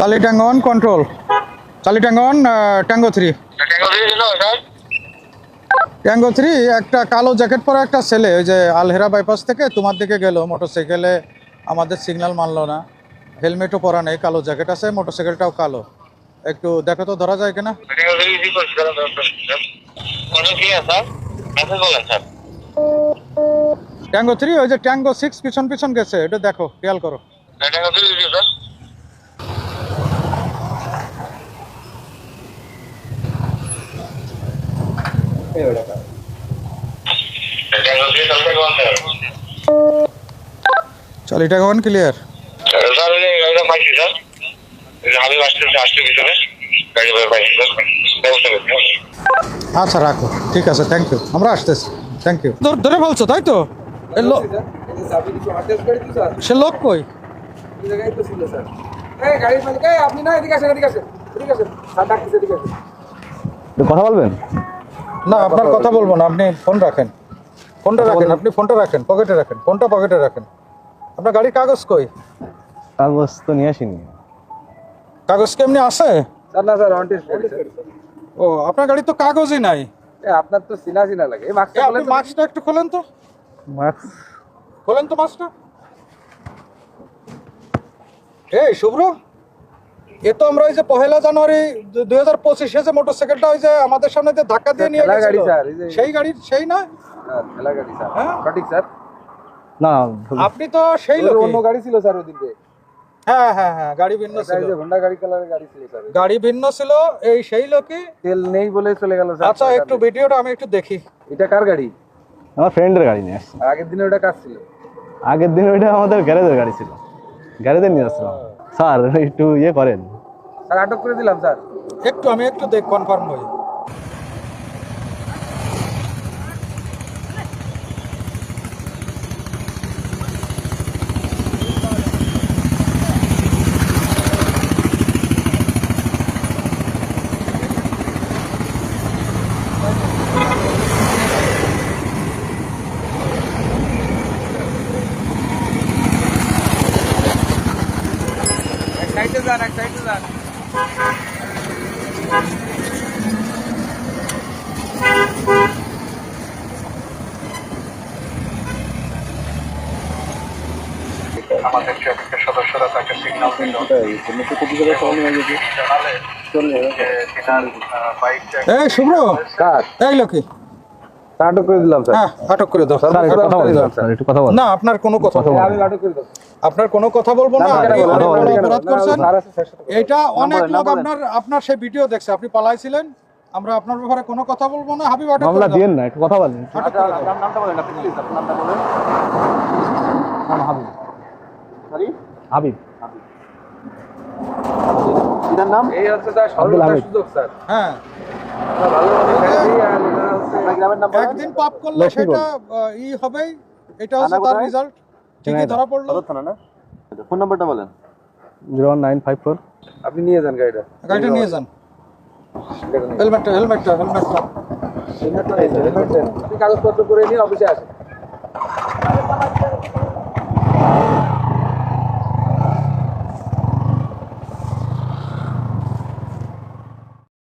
Charlie tango one control Charlie tango one tango three tango three একটা কালো jacket পরা একটা ছেলে, ওই যে আলহেরা বাইপাস থেকে তোমার দিকে গেল মোটরসাইকেলে আমাদের সিগন্যাল মানলো না। হেলমেটও পরা নেই, কালো জ্যাকেট আছে মোটরসাইকেলটাও কালো। একটু দেখো তো, ধরা যায় কিনা? ট্যাঙ্গো থ্রি ওই যে ট্যাঙ্গো সিক্স পিছন পিছন গেছে, এটা দেখো, খেয়াল করো। চালি ট্যাঙ্গো ওয়ান ক্লিয়ার আচ্ছা রাখো। ঠিক আছে থ্যাংক ইউ আমরা আসতেছি। থ্যাংক ইউ ধরে বলছো তাই তো? সে লোক কই? আপনি না এদিকে আসেন এদিকে এদিকে আসেন। স্যার ডাকতেছে এদিকে কথা বলবেন? না আপনার কথা বলব না আপনি ফোন রাখেন। ফোনটা রাখেন আপনি ফোনটা রাখেন পকেটে রাখেন ফোনটা পকেটে রাখেন। আপনার গাড়ির কাগজ কই? কাগজ তো নিয়ে আসিনি। কাগজ কি এমনি আছে? স্যার না স্যার ও আপনার গাড়ি তো কাগজই নাই। আপনার তো চিনা চিনা লাগে। এই মাস্কটা আপনি মাস্কটা একটু খোলেন তো। মাস্ক খোলেন তো মাস্কটা এই শুভ্র এ তো আমরা ওই যে পহেলা জানুয়ারি দুই হাজার পঁচিশে যে মোটরসাইকেলটা ওই যে আমাদের সামনে যে ধাক্কা দিয়ে নিয়ে গাড়ি, গেছিল স্যার, এই যে- সেই গাড়ি সেই না? ঠেলা গাড়ি স্যার হ্যাঁ? সঠিক স্যার। না আপনি তো সেই লোক অন্য গাড়ি ছিল স্যার ওদিকে। হ্যাঁ হ্যাঁ হ্যাঁ গাড়ি ভিন্ন ছিল। হোন্ডা গাড়ি কালারের গাড়ি ছিল স্যার। গাড়ি ভিন্ন ছিল এই সেই লোকই। তেল নেই বলে চলে গেল স্যার। আচ্ছা একটু ভিডিওটা আমি একটু দেখি। এটা কার গাড়ি? আমার ফ্রেন্ডের গাড়ি নিয়ে আসছি। আগের দিনে ওটা কার ছিল? আগের দিন ওইটা আমাদের গ্যারেজের গাড়ি ছিল। গ্যারেজে নিয়ে আসছিলাম। স্যার একটু ইয়ে করেন। স্যার আটক করে দিলাম স্যার। একটু আমি একটু দেখ কনফার্ম হই। যান এক যান। আমাদের ট্রাফিকের সদস্যরা তাকে সিগন্যাল দিল। জানালে যে তিনার বাইকটা এই শুভ্র। এই লোকি আটক করে দিলাম স্যার। হ্যাঁ আটক করে দাও। স্যার কথা না আপনার কোনো কথা আমি আটক করে দিলাম আপনার কোনো কথা বলব না অপরাধ করছেন এটা অনেক লোক আপনার আপনার সেই ভিডিও দেখছে আপনি পালাইছিলেন আমরা আপনার ব্যাপারে কোনো কথা বলব না হাবিব আটক মামলা দিয়েন না একটু কথা বলেন আচ্ছা, নামটা বলেন আপনি প্লিজ আপনার নামটা বলেন নাম হাবিব সরি হাবিব এটার নাম এই হচ্ছে স্যার সুযোগ স্যার হ্যাঁ একদিন পাপ করলে সেটা ই হবেই এটা হচ্ছে তার রেজাল্ট। ধরা পড়ল। থানা না? ফোন নাম্বারটা বলেন। Zero one nine five four. আপনি নিয়ে যান গাড়িটা। গাড়িটা নিয়ে যান। হেলমেটটা হেলমেটটা হেলমেটটা। যান। আপনি কাগজপত্র করে নিয়ে অফিসে আসেন।